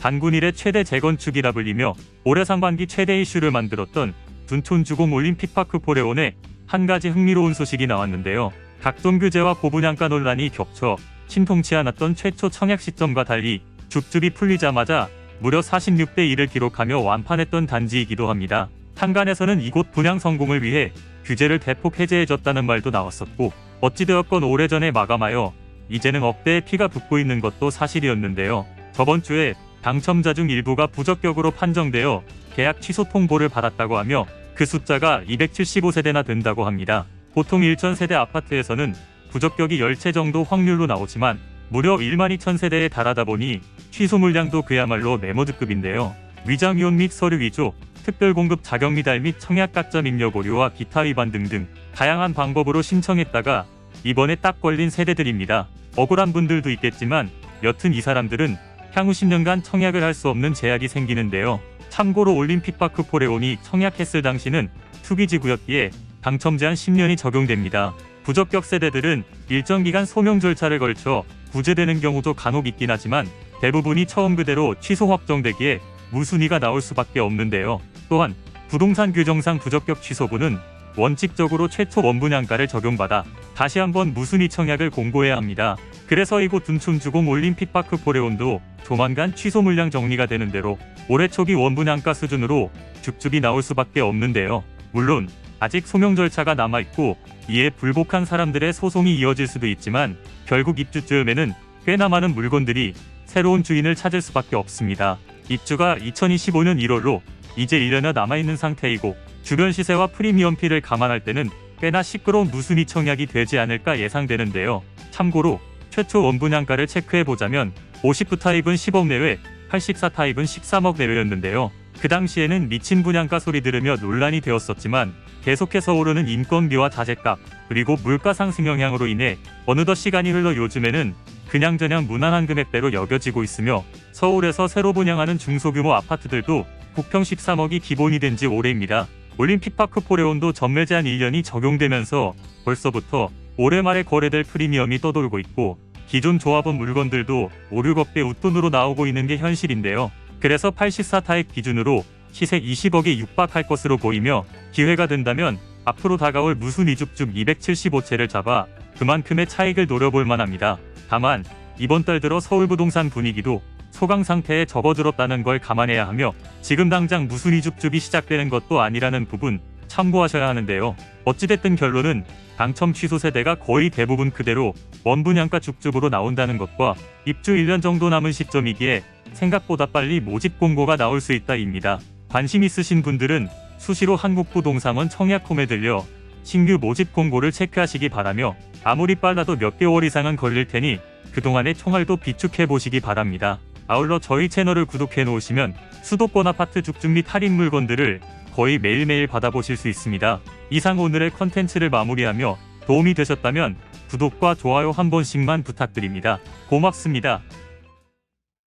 단군 일의 최대 재건축이라 불리며 올해 상반기 최대 이슈를 만들었던 둔촌 주공 올림픽파크 포레온에 한 가지 흥미로운 소식이 나왔는데요. 각종 규제와 고분양가 논란이 겹쳐 신통치 않았던 최초 청약 시점과 달리 줍줍이 풀리자마자 무려 46대 1을 기록하며 완판했던 단지이기도 합니다. 한간에서는 이곳 분양 성공을 위해 규제를 대폭 해제해줬다는 말도 나왔었고 어찌되었건 오래전에 마감하여 이제는 억대의 피가 붓고 있는 것도 사실이었는데요. 저번 주에 당첨자 중 일부가 부적격으로 판정되어 계약 취소 통보를 받았다고 하며 그 숫자가 275세대나 된다고 합니다. 보통 1천세대 아파트에서는 부적격이 10채 정도 확률로 나오지만 무려 1만 2천 세대에 달하다 보니 취소 물량도 그야말로 메모드급인데요. 위장위원 및 서류 위조, 특별 공급 자격 미달 및 청약 가점 입력 오류와 기타 위반 등등 다양한 방법으로 신청했다가 이번에 딱 걸린 세대들입니다. 억울한 분들도 있겠지만 여튼 이 사람들은 향후 10년간 청약을 할 수 없는 제약이 생기는데요. 참고로 올림픽파크 포레온이 청약했을 당시는 투기지구였기에 당첨 제한 10년이 적용됩니다. 부적격 세대들은 일정 기간 소명 절차를 걸쳐 구제되는 경우도 간혹 있긴 하지만 대부분이 처음 그대로 취소 확정되기에 무순위가 나올 수밖에 없는데요. 또한 부동산 규정상 부적격 취소분은 원칙적으로 최초 원분양가를 적용받아 다시 한번 무순위 청약을 공고해야 합니다. 그래서 이곳 둔촌주공 올림픽파크 포레온도 조만간 취소 물량 정리가 되는 대로 올해 초기 원분양가 수준으로 줍줍이 나올 수밖에 없는데요. 물론 아직 소명 절차가 남아있고 이에 불복한 사람들의 소송이 이어질 수도 있지만 결국 입주쯤에는 꽤나 많은 물건들이 새로운 주인을 찾을 수밖에 없습니다. 입주가 2025년 1월로 이제 1년여 남아있는 상태이고 주변 시세와 프리미엄피를 감안할 때는 꽤나 시끄러운 무순위 청약이 되지 않을까 예상되는데요. 참고로 최초 원분양가를 체크해보자면 50부 타입은 10억 내외, 84 타입은 13억 내외였는데요. 그 당시에는 미친 분양가 소리 들으며 논란이 되었었지만 계속해서 오르는 인건비와 자재값 그리고 물가 상승 영향으로 인해 어느덧 시간이 흘러 요즘에는 그냥저냥 무난한 금액대로 여겨지고 있으며 서울에서 새로 분양하는 중소규모 아파트들도 국평 13억이 기본이 된 지 오래입니다. 올림픽파크 포레온도 전매 제한 1년이 적용되면서 벌써부터 올해 말에 거래될 프리미엄이 떠돌고 있고 기존 조합원 물건들도 5, 6억대 웃돈으로 나오고 있는 게 현실인데요. 그래서 84 타입 기준으로 시세 20억에 육박할 것으로 보이며 기회가 된다면 앞으로 다가올 무순 이줍줍 275채를 잡아 그만큼의 차익을 노려볼 만합니다. 다만 이번 달 들어 서울 부동산 분위기도 소강 상태에 접어들었다는 걸 감안해야 하며 지금 당장 무순 이줍줍이 시작되는 것도 아니라는 부분 참고하셔야 하는데요. 어찌됐든 결론은 당첨 취소 세대가 거의 대부분 그대로 원분양가 줍줍으로 나온다는 것과 입주 1년 정도 남은 시점이기에 생각보다 빨리 모집 공고가 나올 수 있다입니다. 관심 있으신 분들은 수시로 한국부동산원 청약홈에 들려 신규 모집 공고를 체크하시기 바라며 아무리 빨라도 몇 개월 이상은 걸릴 테니 그동안의 총알도 비축해 보시기 바랍니다. 아울러 저희 채널을 구독해 놓으시면 수도권 아파트 죽죽 및 할인 물건들을 거의 매일매일 받아보실 수 있습니다. 이상 오늘의 컨텐츠를 마무리하며 도움이 되셨다면 구독과 좋아요 한 번씩만 부탁드립니다. 고맙습니다.